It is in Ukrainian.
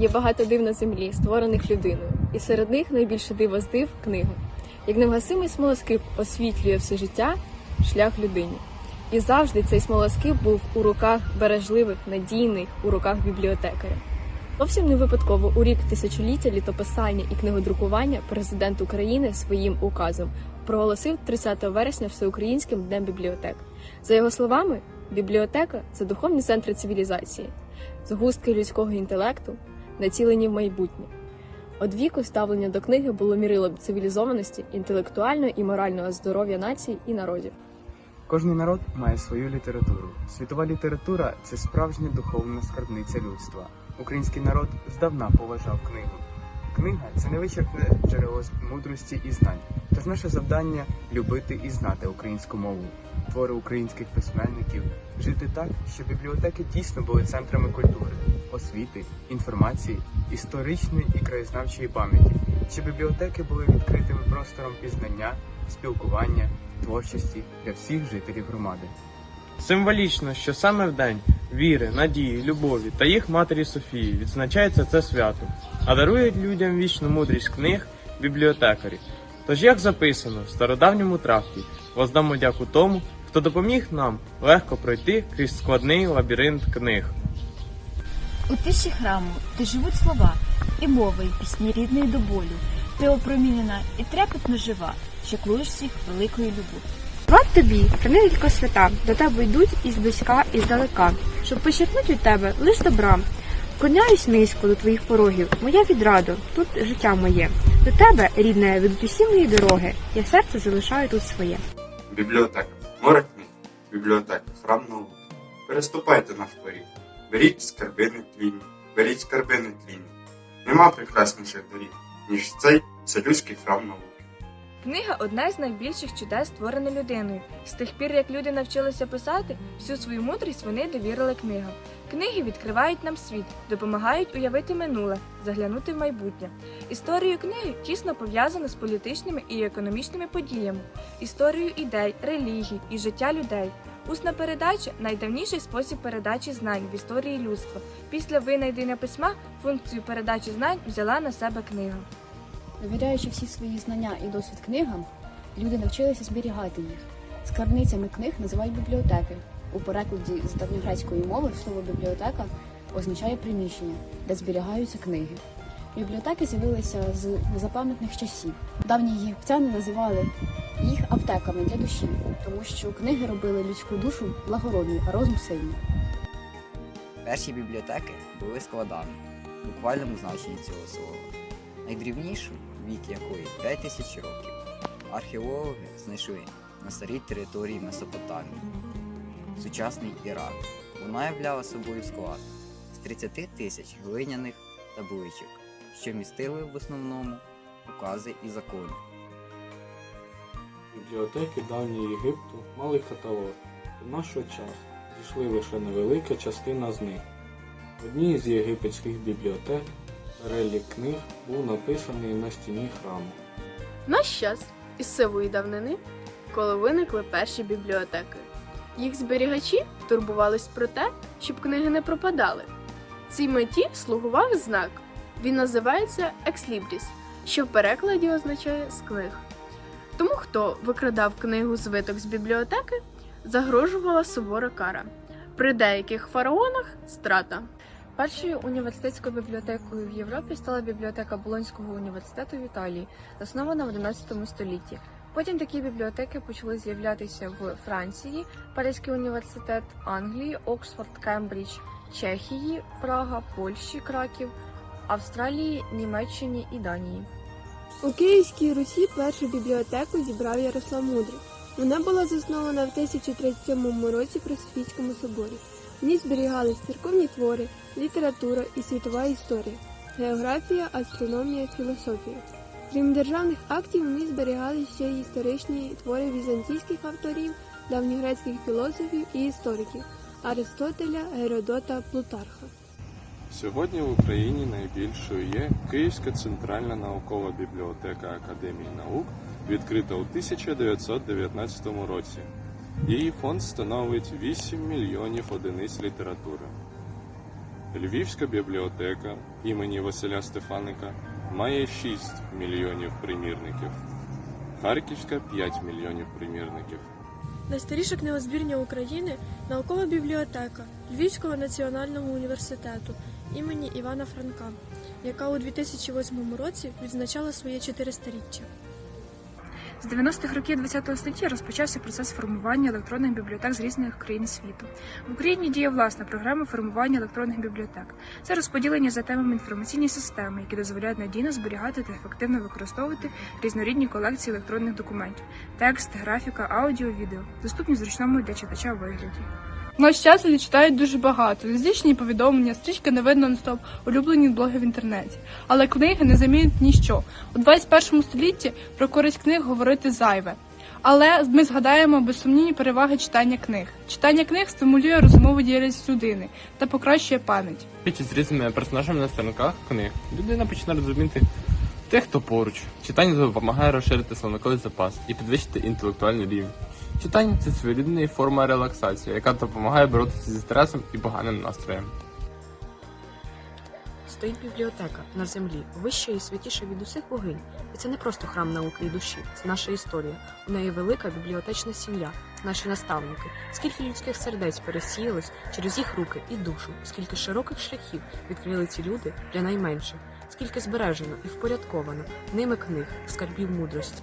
Є багато див на землі, створених людиною, і серед них найбільше диво з див книга. Як невгасимий смолоскип освітлює все життя, шлях людині. І завжди цей смолоскип був у руках бережливих, надійних, у руках бібліотекаря. Зовсім не випадково у рік тисячоліття літописання і книгодрукування президент України своїм указом проголосив 30 вересня Всеукраїнським днем бібліотек. За його словами, бібліотека це духовні центри цивілізації, згустки людського інтелекту, націлені в майбутнє. Од віку ставлення до книги було мірилом цивілізованості, інтелектуального і морального здоров'я націй і народів. Кожний народ має свою літературу. Світова література це справжня духовна скарбниця людства. Український народ здавна поважав книгу. Книга це невичерпне джерело мудрості і знань. Тож наше завдання любити і знати українську мову, твори українських письменників, жити так, щоб бібліотеки дійсно були центрами культури, освіти, інформації, історичної і краєзнавчої пам'яті, щоб бібліотеки були відкритими простором пізнання, спілкування, творчості для всіх жителів громади. Символічно, що саме в день віри, надії, любові та їх матері Софії відзначається це свято, а дарують людям вічну мудрість книг бібліотекарі. Тож, як записано в стародавньому тракті, воздамо дяку тому, хто допоміг нам легко пройти крізь складний лабіринт книг. У тиші храму, де живуть слова, і мова, і пісні рідної до болю. Ти опромінена і трепетно жива, що клуєш всіх великою любов'ю. Влад тобі, Книгілько свята, до тебе йдуть із близька і здалека, щоб почерпнуть від тебе лиш добра. Вклоняюсь низько до твоїх порогів, моя відрадо, тут життя моє. До тебе, рідне, ведуть усі мої дороги, я серце залишаю тут своє. Бібліотека. Море книг. Бібліотека. Храм науки. Переступайте наш поріг. Беріть скарбини тлінні. Беріть скарбини тлінні. Нема прекрасніших доріг, ніж цей селюзький храм науки. Книга одна з найбільших чудес, створена людиною. З тих пір, як люди навчилися писати, всю свою мудрість вони довірили книгам. Книги відкривають нам світ, допомагають уявити минуле, заглянути в майбутнє. Історію книги тісно пов'язано з політичними і економічними подіями, історією ідей, релігій і життя людей. Усна передача найдавніший спосіб передачі знань в історії людства. Після винайдення письма функцію передачі знань взяла на себе книга. Довіряючи всі свої знання і досвід книгам, люди навчилися зберігати їх. Скарбницями книг називають бібліотеки. У перекладі з давньогрецької мови слово бібліотека означає приміщення, де зберігаються книги. Бібліотеки з'явилися з незапам'ятних часів. Давні єгиптяни називали їх аптеками для душі, тому що книги робили людську душу благородною, а розум сильним. Перші бібліотеки були складами, в буквальному значенні цього слова. Найдрівнішу, вік якої 5 тисяч років, археологи знайшли на старій території Месопотамії, сучасний Ірак. Вона являла собою склад з 30 тисяч глиняних табличок, що містили в основному укази і закони. Бібліотеки давнього Єгипту мали каталог. До нашого часу зійшли лише невелика частина з них. В одній з єгипетських бібліотек перелік книг був написаний на стіні храму. Наш час із сивої давнини, коли виникли перші бібліотеки. Їх зберігачі турбувались про те, щоб книги не пропадали. Цій меті слугував знак. Він називається екслібріс, що в перекладі означає з книг. Тому хто викрадав книгу звиток з бібліотеки, загрожувала сувора кара. При деяких фараонах страта. Першою університетською бібліотекою в Європі стала бібліотека Болонського університету в Італії, заснована в 11 столітті. Потім такі бібліотеки почали з'являтися в Франції, Паризький університет Англії, Оксфорд, Кембридж, Чехії, Прага, Польщі, Краків, Австралії, Німеччині і Данії. У Київській Русі першу бібліотеку зібрав Ярослав Мудрий. Вона була заснована в 1037 році при Софійському соборі. В ній зберігались церковні твори, література і світова історія, географія, астрономія, філософія. Крім державних актів, в ній зберігали ще й історичні твори візантійських авторів, давньогрецьких філософів і істориків Аристотеля, Геродота, Плутарха. Сьогодні в Україні найбільшою є Київська центральна наукова бібліотека Академії наук, відкрита у 1919 році. Її фонд становить 8 мільйонів одиниць літератури. Львівська бібліотека імені Василя Стефаника має 6 мільйонів примірників, Харківська 5 мільйонів примірників. Найстаріша книгозбірня України наукова бібліотека Львівського національного університету імені Івана Франка, яка у 2008 році відзначала своє 400-річчя. З 90-х років ХХ століття розпочався процес формування електронних бібліотек з різних країн світу. В Україні діє власна програма формування електронних бібліотек. Це розподілення за темами інформаційні системи, які дозволяють надійно зберігати та ефективно використовувати різнорідні колекції електронних документів: текст, графіка, аудіо, відео, доступні в зручному для читача вигляді. Наш час люди читають дуже багато, розлічні повідомлення, стрічки новин нон-стоп, улюблені блоги в інтернеті. Але книги не замінять ніщо. У 21 столітті про користь книг говорити зайве. Але ми згадаємо безсумнівні переваги читання книг. Читання книг стимулює розумову діяльність людини та покращує пам'ять. Під з різними персонажами на сторінках книг людина почне розуміти тих, хто поруч. Читання допомагає розширити словниковий запас і підвищити інтелектуальний рівень. Читання це своєрідна форма релаксації, яка допомагає боротися зі стресом і поганим настроєм. Стоїть бібліотека на землі, вища і святіша від усіх богинь. І це не просто храм науки і душі, це наша історія. У неї велика бібліотечна сім'я, наші наставники. Скільки людських сердець пересіялось через їх руки і душу, скільки широких шляхів відкрили ці люди для найменших, скільки збережено і впорядковано ними книг, скарбів мудрості.